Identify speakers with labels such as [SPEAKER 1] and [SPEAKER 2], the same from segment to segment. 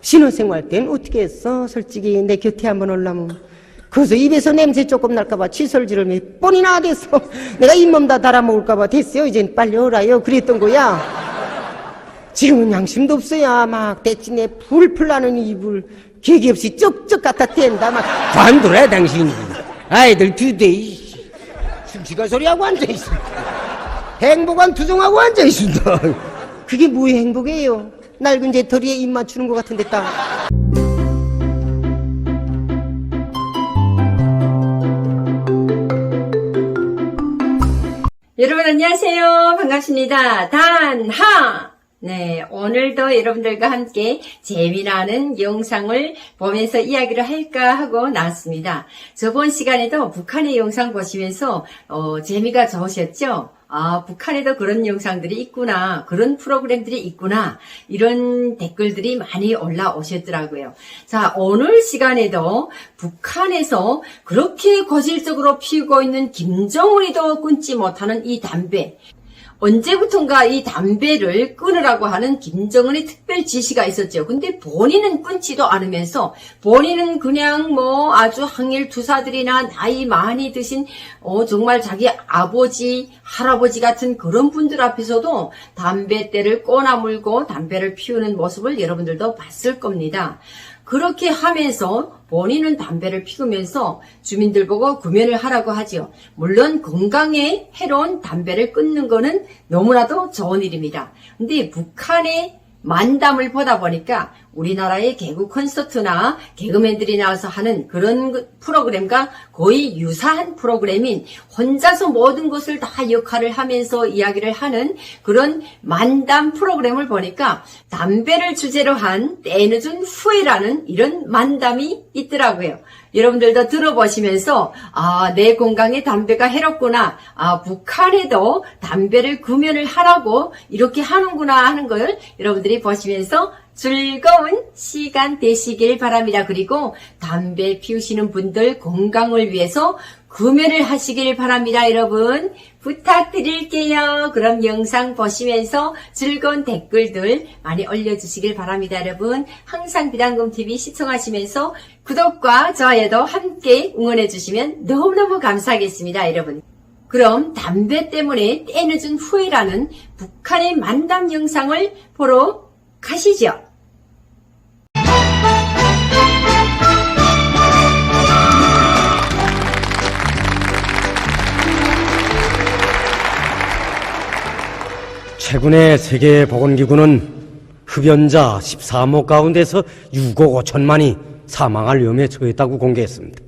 [SPEAKER 1] 신혼생활 땐 어떻게 했어? 솔직히 내 곁에 한번 올라면. 그래서 입에서 냄새 조금 날까봐 칫솔질을 몇 번이나 됐어. 내가 잇몸 다 달아먹을까봐 됐어요. 이젠 빨리 오라요. 그랬던 거야. 지금은 양심도 없어야 막 대치내 풀풀 나는 이불 계기 없이 쩍쩍 갖다 댄다 막 관둬라 당신이 아이들 이씨. 숨쉬가 소리하고 앉아있어 행복한 투정하고 앉아있어 그게 뭐의 행복이에요 낡은 재털이에 입 맞추는 것 같은데 딱
[SPEAKER 2] 여러분 안녕하세요. 반갑습니다. 단하! 네, 오늘도 여러분들과 함께 재미나는 영상을 보면서 이야기를 할까 하고 나왔습니다. 저번 시간에도 북한의 영상 보시면서 어, 재미가 좋으셨죠? 아, 북한에도 그런 영상들이 있구나. 그런 프로그램들이 있구나. 이런 댓글들이 많이 올라오셨더라고요. 자, 오늘 시간에도 북한에서 그렇게 거질적으로 피우고 있는 김정은이도 끊지 못하는 이 담배. 언제부턴가 이 담배를 끊으라고 하는 김정은의 특별 지시가 있었죠. 근데 본인은 끊지도 않으면서 본인은 그냥 뭐 아주 항일 투사들이나 나이 많이 드신 어 정말 자기 아버지, 할아버지 같은 그런 분들 앞에서도 담배대를 꼬나물고 담배를 피우는 모습을 여러분들도 봤을 겁니다. 그렇게 하면서 본인은 담배를 피우면서 주민들 보고 구면을 하라고 하지요. 물론 건강에 해로운 담배를 끊는 거는 너무나도 좋은 일입니다. 근데 북한의 만담을 보다 보니까 우리나라의 개그 콘서트나 개그맨들이 나와서 하는 그런 그 프로그램과 거의 유사한 프로그램인 혼자서 모든 것을 다 역할을 하면서 이야기를 하는 그런 만담 프로그램을 보니까 담배를 주제로 한 때늦은 후회라는 이런 만담이 있더라고요. 여러분들도 들어보시면서 아, 내 건강에 담배가 해롭구나. 아, 북한에도 담배를 금연을 하라고 이렇게 하는구나 하는 걸 여러분들이 보시면서 즐거운 시간 되시길 바랍니다. 그리고 담배 피우시는 분들 건강을 위해서 금연을 하시길 바랍니다. 여러분 부탁드릴게요. 그럼 영상 보시면서 즐거운 댓글들 많이 올려주시길 바랍니다. 여러분 항상 비단금TV 시청하시면서 구독과 좋아요도 함께 응원해주시면 너무너무 감사하겠습니다. 여러분 그럼 담배 때문에 때늦은 후회라는 북한의 만담 영상을 보러 가시죠.
[SPEAKER 3] 최근에 세계보건기구는 흡연자 13억 가운데서 6억 5천만이 사망할 위험에 처했다고 공개했습니다.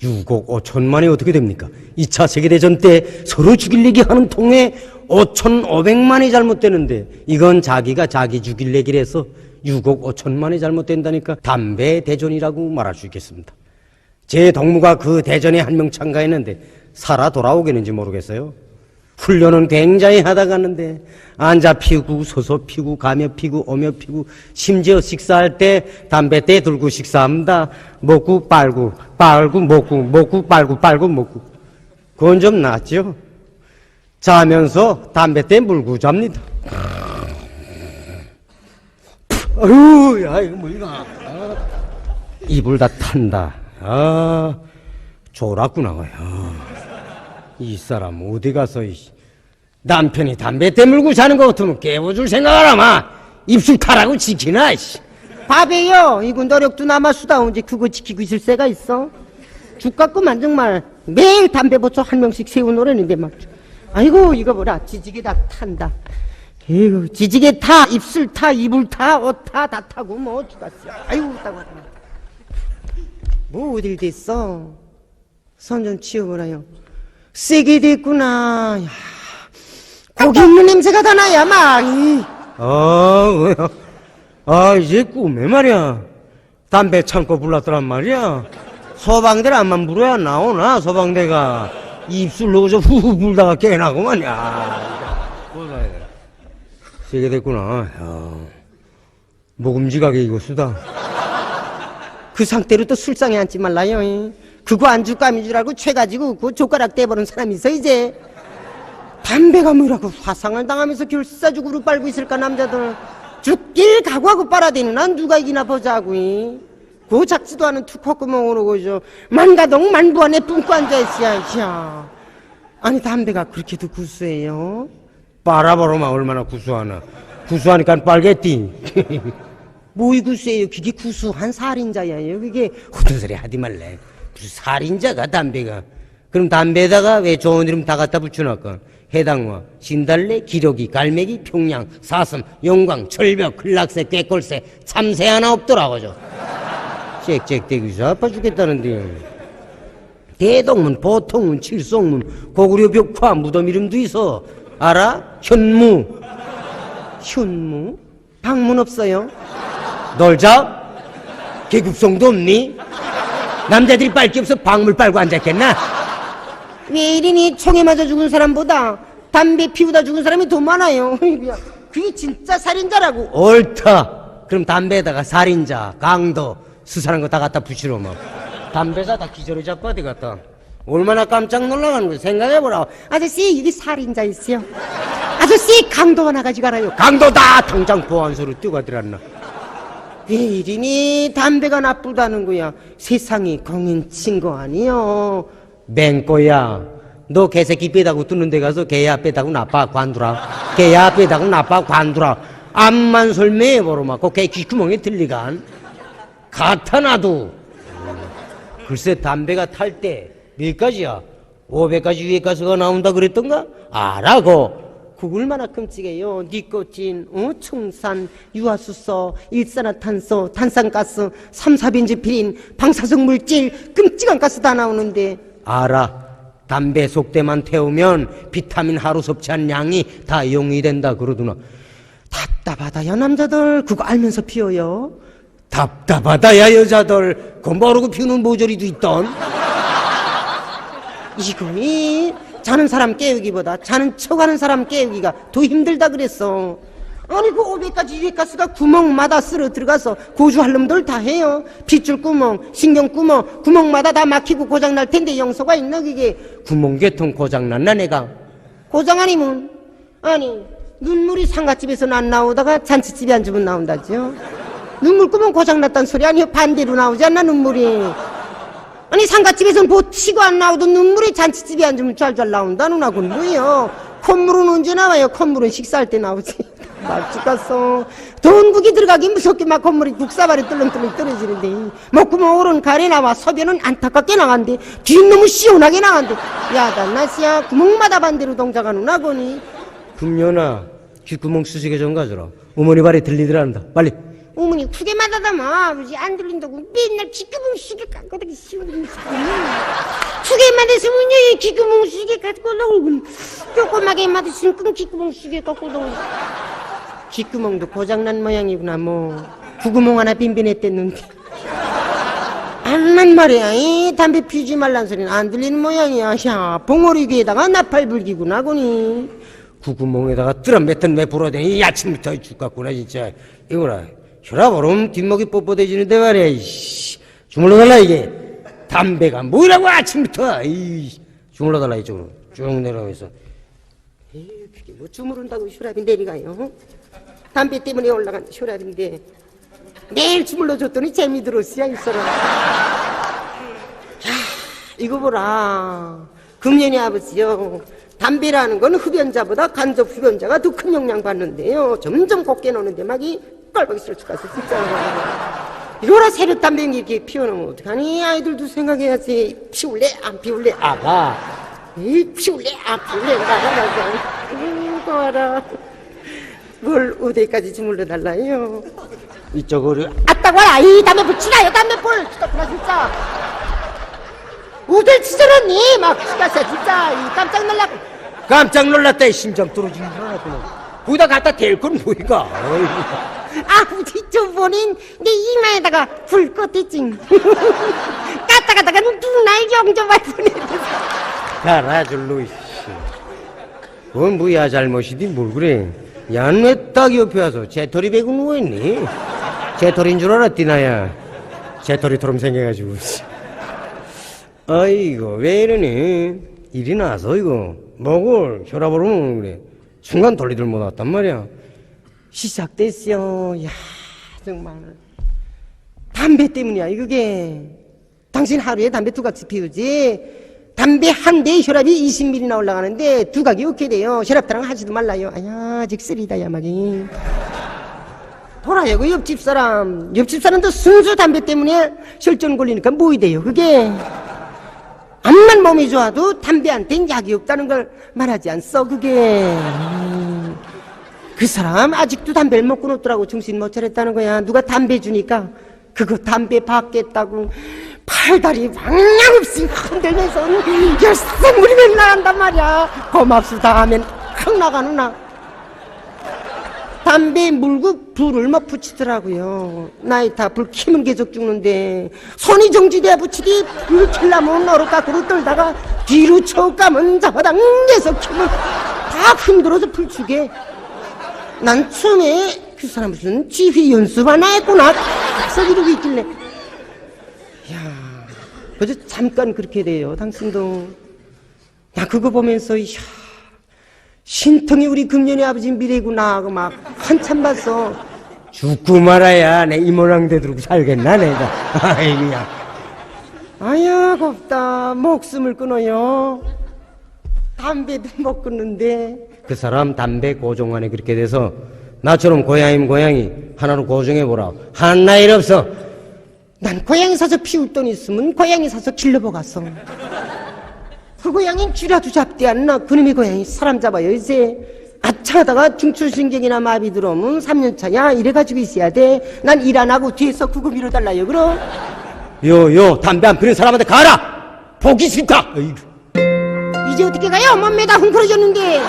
[SPEAKER 3] 6억 5천만이 어떻게 됩니까? 2차 세계대전 때 서로 죽일래기 하는 통에 5,500만이 잘못되는데 이건 자기가 자기 죽일래기래서 6억 5천만이 잘못된다니까 담배 대전이라고 말할 수 있겠습니다. 제 동무가 그 대전에 한 명 참가했는데 살아 돌아오겠는지 모르겠어요. 훈련은 굉장히 하다 갔는데 앉아 피우고 서서 피우고 가며 피우고 오며 피우고 심지어 식사할 때 담배 때 들고 식사합니다. 먹고 빨고 빨고 먹고 먹고 빨고 빨고 먹고 그건 좀 낫죠. 자면서 담배 때 물고 잡니다. 아유, 야, 이거 뭐이가. 이불 다 탄다. 아, 졸았구나, 야. 이 사람 어디 가서 이 남편이 담배 때 물고 자는 거 같으면 깨워줄 생각을 하마. 입술 타라고 지키나 이씨.
[SPEAKER 1] 밥이요. 이거 노력도 남았수다 언제 그거 지키고 있을 새가 있어? 죽 같구만 정말. 매일 담배 보초 한 명씩 세운 노래는데 막 아이고 이거 뭐라 지지개 다 탄다. 에휴 지지개 타 입술 타 이불 타 옷 타 다 타고 뭐 죽었어 아이고 따고 뭐 어딜 됐어? 손 좀 치워보라요 세게 됐구나 야, 고기 있는 냄새가 다 나야 막 이.
[SPEAKER 3] 아, 뭐야. 아, 이제 꿈에 말이야. 담배 참고 불렀더란 말이야. 소방대를 안만 불어야 나오나, 소방대가. 입술 넣어서 후후 불다가 깨나고만, 야. 세게 됐구나, 야. 먹음직하게 이거 쓰다.
[SPEAKER 1] 그 상태로 또 술상에 앉지 말라요. 이. 그거 안주감인 줄 알고 채가지고 그 젓가락 떼버린 사람이 있어 이제. 담배가 뭐라고 화상을 당하면서 결사죽으로 빨고 있을까 남자들. 죽길 각오하고 빨아대는 난 누가 이기나 보자고. 이. 그 작지도 않은 두 콧구멍으로 그저 만가동 만부 안에 뿜고 앉아있어야. 야. 아니 담배가 그렇게도 구수해요?
[SPEAKER 3] 빨아보러마 얼마나 구수하나. 구수하니까 빨겠디.
[SPEAKER 1] 뭐이 구수해요? 그게 구수한 살인자야요. 그게
[SPEAKER 3] 허튼 소리 하지 말래. 무슨 살인자가 담배가. 그럼 담배에다가 왜 좋은 이름 다 갖다 붙여놨까? 해당화, 신달래, 기러기, 갈매기, 평양, 사슴, 영광, 철벽, 클락새, 꾀꼴새, 참새 하나 없더라고, 저. 짹짹대기서 아파 죽겠다는데. 대동문, 보통문, 칠성문, 고구려 벽화, 무덤 이름도 있어. 알아? 현무.
[SPEAKER 1] 현무? 방문 없어요?
[SPEAKER 3] 놀자? 계급성도 없니? 남자들이 빨 게 없어 방물 빨고 앉았겠나?
[SPEAKER 1] 왜 이러니 총에 맞아 죽은 사람보다 담배 피우다 죽은 사람이 더 많아요. 그게 진짜 살인자라고.
[SPEAKER 3] 옳다. 그럼 담배에다가 살인자, 강도, 수사한 거 다 갖다 붙이러 뭐. 담배사 다 기절해 잡고 어디 갔다. 얼마나 깜짝 놀라가는 거야. 생각해보라.
[SPEAKER 1] 아저씨 이게 살인자 있어요. 아저씨 강도 하나 가져가라요.
[SPEAKER 3] 강도다! 당장 보안소로 뛰어들었나.
[SPEAKER 1] 왜 이러니 담배가 나쁘다는 거야. 세상이 공인친 거 아니요.
[SPEAKER 3] 맹꼬야. 너 개새끼 빼다고 뜨는 데 가서 개야 빼다고 나빠 관두라. 개야 빼다고 나빠 관두라. 암만 설명해보러 막고 개 귀구멍에 들리간. 같아 나도. 글쎄 담배가 탈 때몇 가지야? 500가지 위에 가수가 나온다 그랬던가? 알아고.
[SPEAKER 1] 얼마나 끔찍해요. 니코틴, 어? 총산, 유화수소, 일산화탄소, 탄산가스, 삼사변지피린, 방사성 물질, 끔찍한 가스 다 나오는데
[SPEAKER 3] 알아. 담배 속대만 태우면 비타민 하루 섭취한 양이 다 용이 된다 그러더나.
[SPEAKER 1] 답답하다요 남자들 그거 알면서 피워요.
[SPEAKER 3] 답답하다 야 여자들. 그 모르고 피우는 모조리도 있던.
[SPEAKER 1] 이거이 자는 사람 깨우기보다 자는 척하는 사람 깨우기가 더 힘들다 그랬어. 아니 그 500가지 유해가스가 구멍마다 쓸어 들어가서 고주할 놈들 다 해요. 핏줄 구멍, 신경 구멍, 구멍마다 다 막히고 고장 날 텐데 영소가 있나 그게
[SPEAKER 3] 구멍개통 고장 났나 내가?
[SPEAKER 1] 고장 아니면 아니 눈물이 상가집에서는 안 나오다가 잔치집에 앉으면 나온다죠. 눈물 구멍 고장 났다는 소리 아니요 반대로 나오지 않나 눈물이. 아니 상가집에서는 보 치고 안 나오던 눈물이 잔치집에 앉으면 잘 나온다는 하고는 뭐예요. 콧물은 언제 나와요? 콧물은 식사할 때 나오지. 날 죽겠어. 돈 국이 들어가기 무섭게 막 콧물이 국사발이 뚫렁뚫렁 떨어지는데 목구멍 오른 가래 나와 소변은 안타깝게 나간대. 뒷놈은 시원하게 나간대. 야단 나시야 구멍마다 반대로 동작하는 나 거니.
[SPEAKER 3] 금년아 귓구멍 수식에 좀 가져라. 어머니 발에 들리더란다. 빨리.
[SPEAKER 1] 어머니 크게마다 다마 아버지 안 들린다고 맨날 귓구멍 시계 깎아다기 시원히 크게마다 쓰면요 귓구멍 시계 갖고 나오고 조그맣게 맞으시면 끈 귓구멍 시계 갖고 나오고. 귓구멍도 고장난 모양이구나 뭐. 구구멍 하나 빈빈했댔는데. 안만 말이야. 이 담배 피우지 말란 소리는 안 들리는 모양이야. 야 봉오리 귀에다가 나팔 불기구나 보니.
[SPEAKER 3] 구구멍에다가 뱉은 왜 불어대니 이 아침부터 죽겠구나 진짜. 이거라. 혈압 오름 뒷목이 뻣뻣해지는데 말이야. 주물러 달라 이게. 담배가 뭐라고 아침부터. 이 주물러 달라 이쪽으로. 쭉 내려가면서.
[SPEAKER 1] 에이, 그게 뭐 주무른다고 혈압이 내려가요? 담배 때문에 올라간 혈압인데 매일 주물러 줬더니 재미 들었어야 있어라. 야, 이거 보라. 금년의 아버지요. 담배라는 건 흡연자보다 간접 흡연자가 더 큰 영향 받는데요. 점점 곱게 노는데 막이 꼴보기 싫어 죽겠어, 진짜. 이거라 새벽 담배 이렇게 피워놓으면 어떡하니? 아이들도 생각해야지. 피울래? 안 피울래?
[SPEAKER 3] 아가.
[SPEAKER 1] 이 피울래 안 피울래 나가라고 이거 봐라 뭘 어디까지 주물러 달라요
[SPEAKER 3] 이쪽으로.
[SPEAKER 1] 아따고 와라 이 담배 붙이나요 담배 불 죽겠구나 진짜 어딜 치저러니 막 죽겠어 진짜 이 깜짝 놀라고
[SPEAKER 3] 깜짝 놀랐다. 이 심장 떨어지는 줄 알았구나. 거기다 갖다 댈건 뭐이가.
[SPEAKER 1] 아버지 저번엔 내 이마에다가 불 껐댔지 까딱하다가 눈날 영접할 뻔했어
[SPEAKER 3] 가라줄로 이씨. 그건 뭐야 잘못이디 뭘 그래. 야왜딱 옆에 와서 재털이 베고 누워있니? 재털인 줄 알았디 나야. 재털이처럼 생겨가지고. 씨. 아이고 왜 이러니? 일이 나서 이거. 먹을 혈압 오르면 그래. 순간 돌리들 못 왔단 말이야.
[SPEAKER 1] 시작됐어. 야, 정말. 담배 때문이야, 그게. 당신 하루에 담배 두 각씩 피우지. 담배 한 대에 혈압이 20mm나 올라가는데 두 각이 어떻게 돼요? 혈압타랑 하지도 말라요. 아야, 아직 쓰리다, 야막이. 돌아요, 그 옆집 사람. 옆집 사람도 순수 담배 때문에 혈전 걸리니까 뭐이 돼요, 그게. 암만 몸이 좋아도 담배한텐 약이 없다는 걸 말하지 않소, 그게. 음. 그 사람 아직도 담배를 먹고 놓더라고 정신 못 차렸다는 거야. 누가 담배 주니까 그거 담배 받겠다고 팔다리 방향 없이 흔들면서 열쇠물이 맨날 한단 말이야. 고맙수다 하면 확 나가누나. 담배 물고 불을 막 붙이더라고요. 나이 다불 키면 계속 죽는데 손이 정지돼야 붙이기 불 킬라면 깎으로 떨다가 뒤로 쳐 까면 잡아당겨서 키면 다 흔들어서 불 주게. 난 처음에 그 사람 무슨 지휘 연습 하나 했구나. 싹 이러고 있길래. 야 그저 잠깐 그렇게 돼요. 당신도. 야, 그거 보면서, 이야, 신통이 우리 금년의 아버지 미래구나 하고 막 한참 봤어.
[SPEAKER 3] 죽고 말아야 내 이모랑 되도록 살겠나 내가 아이고야
[SPEAKER 1] 아야, 곱다. 목숨을 끊어요. 담배도 못 끊는데.
[SPEAKER 3] 그 사람 담배 고종안에 그렇게 돼서 나처럼 고양이면 고양이 하나로 고정해보라 하나 일 없어
[SPEAKER 1] 난 고양이 사서 피울 돈 있으면 고양이 사서 길러보갔어. 그 고양이 쥐라도 잡대 않나? 그놈의 고양이 사람 잡아요, 이제. 아차하다가 중추신경이나 마비 들어오면 3년 차야. 이래가지고 있어야 돼. 난 일 안 하고 뒤에서 그거 밀어달라요, 그럼.
[SPEAKER 3] 요 요 담배 안 피는 사람한테 가라 보기 싫다 어이구.
[SPEAKER 1] 이제 어떻게 가요? 몸매 다 헝클어졌는데.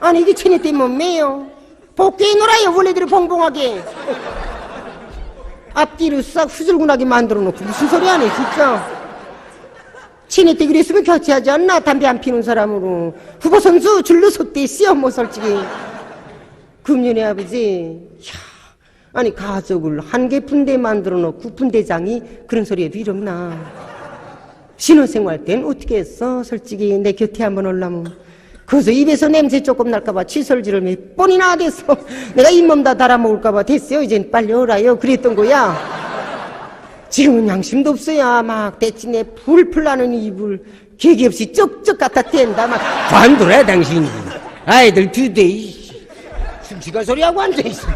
[SPEAKER 1] 아니, 이게 체내 때문에 몸매요. 복귀해 놀아요, 원래대로 봉봉하게. 앞뒤로 싹 후줄근하게 만들어 놓고 무슨 소리 하네, 진짜. 체내 때 그랬으면 교체하지 않나? 담배 안 피는 사람으로. 후보 선수 줄로 섰대시요, 뭐, 솔직히. 금년의 아버지, 야 아니, 가족을 한 개 분대 만들어 놓고 분대장이 그런 소리에 비렵나. 신혼생활 땐 어떻게 했어? 솔직히 내 곁에 한번 올라면. 그래서 입에서 냄새 조금 날까봐 칫솔질을 몇 번이나 됐어. 내가 잇몸 다 달아먹을까봐 됐어요. 이젠 빨리 오라요. 그랬던 거야. 지금은 양심도 없어야 막 대치내 풀풀 나는 이불 계기 없이 쩍쩍 갖다 댄다 막
[SPEAKER 3] 관두라 당신이 아이들 두대 숨쉬가 소리하고 앉아있어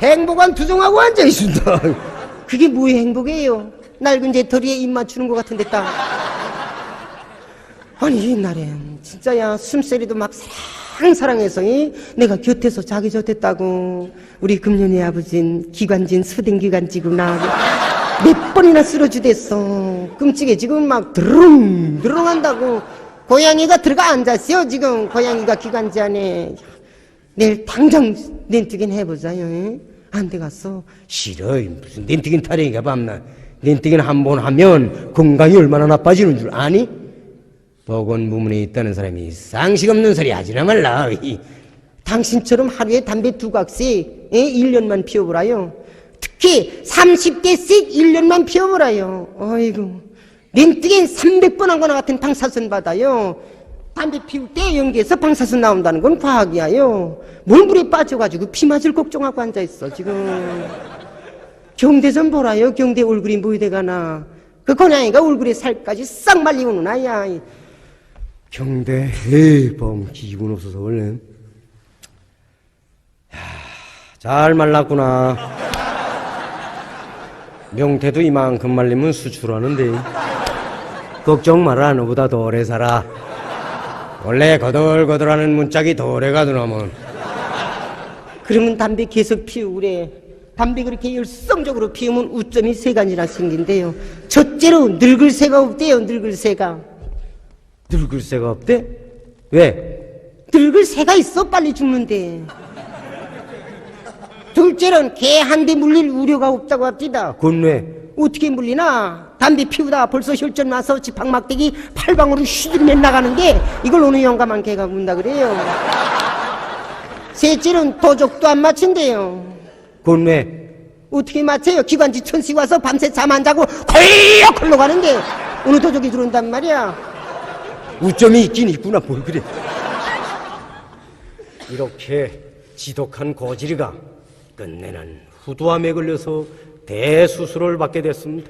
[SPEAKER 1] 행복한 투정하고 앉아있습니다. 그게 뭐의 행복이에요? 낡은 재터리에 입 맞추는 것 같은데 딱. 아니 옛날엔 진짜야 숨소리도 막 사랑 사랑해서 이? 내가 곁에서 자기 좋댔다고 우리 금년의 아버진 기관진 수댕기관지구나 몇 번이나 쓰러지댔어. 끔찍해. 지금 막 드릉 드릉 한다고 고양이가 들어가 앉았어요 지금. 고양이가 기관지 안에. 내일 당장 렌트겐 해보자요 예? 안 돼갔어?
[SPEAKER 3] 싫어. 무슨 렌트긴 타령이가 밤낮 렌트긴 한번 하면 건강이 얼마나 나빠지는 줄 아니? 보건 부문에 있다는 사람이 상식 없는 소리 하지나 말라 이.
[SPEAKER 1] 당신처럼 하루에 담배 두 각씩 예? 1년만 피워보라요. 특히 30대씩 1년만 피워보라요. 어이구. 렌트겐 300번 한 거나 같은 방사선 받아요. 담배 피울 때 연기에서 방사선 나온다는 건 과학이야요. 뭘 물에 빠져가지고 피 맞을 걱정하고 앉아있어, 지금. 경대 좀 보라요. 경대 얼굴이 뭐이돼가나. 그 고양이가 얼굴에 살까지 싹 말리우는 아야.
[SPEAKER 3] 경대 해범 기분 없어서 야, 잘 말랐구나 명태도 이만큼 말리면 수출하는데 걱정 마라 너보다 더 오래 살아 원래 거들거들하는 문짝이 더 오래 가더라면
[SPEAKER 1] 그러면 담배 계속 피우래. 담배 그렇게 열성적으로 피우면 우점이 세 가지나 생긴대요. 첫째로 늙을 새가 없대요, 늙을 새가.
[SPEAKER 3] 늙을 새가 없대? 왜?
[SPEAKER 1] 늙을 새가 있어, 빨리 죽는데. 둘째는 개 한 대 물릴 우려가 없다고 합니다.
[SPEAKER 3] 그건 왜?
[SPEAKER 1] 어떻게 물리나? 담배 피우다 벌써 혈전 나서 지팡 막대기 팔방으로 휘두르면 나가는데 이걸 어느 영감한 개가 문다 그래요. 셋째는 도적도 안 맞춘대요.
[SPEAKER 3] 그건 왜?
[SPEAKER 1] 어떻게 맞춰요? 기관지 천시 와서 밤새 잠 안 자고 콜록 콜록 하는데 어느 도적이 들어온단 말이야.
[SPEAKER 3] 우점이 있긴 있구나 뭘 그래 이렇게 지독한 고지리가 끝내는 후두암에 걸려서 대수술을 받게 됐습니다.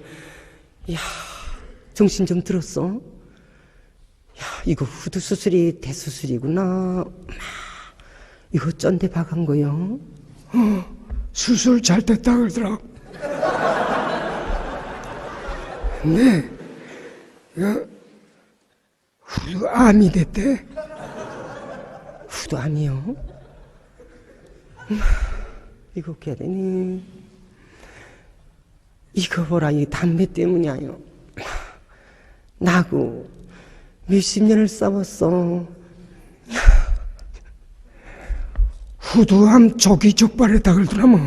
[SPEAKER 4] 정신 좀 들었어? 야, 이거 후두 수술이 대수술이구나. 마, 이거 쩐데 박은 거요.
[SPEAKER 1] 수술 잘 됐다 그러더라. 네, 이거 후두 암이 됐대.
[SPEAKER 4] 후두암이요? 음, 이거 어떻게 해야 되니? 이거 보라, 이 담배 때문이야요. 나고 몇십 년을 싸웠어.
[SPEAKER 1] 후두암 조기 족발했다 그러더라 뭐.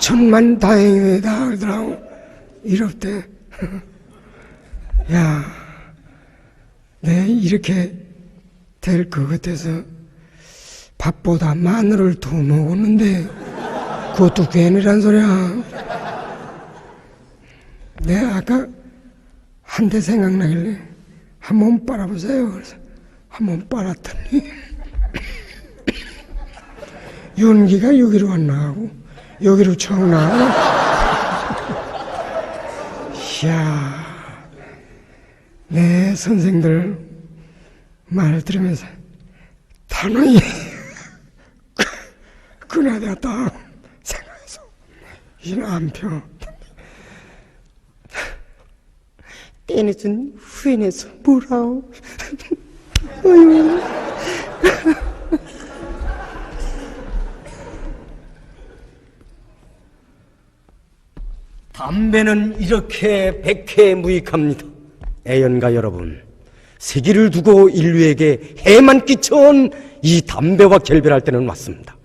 [SPEAKER 1] 천만 다행이다 그러더라고. 이렇대. 야, 내 이렇게 될 것 같아서 밥보다 마늘을 더 먹었는데 그것도 괜히란 소리야. 내 아까 한 대 생각나길래 한번 빨아보세요. 그래서 한번 빨았더니 연기가 여기로 안 나가고 여기로 청 나가고 이야 내 선생들 말 들으면서 단호히 그나되었다 생각해서 이는 안펴
[SPEAKER 4] 떼내준 후회내서 뭐라오.
[SPEAKER 3] 담배는 이렇게 백해 무익합니다. 애연가 여러분, 세기를 두고 인류에게 해만 끼쳐온 이 담배와 결별할 때는 왔습니다.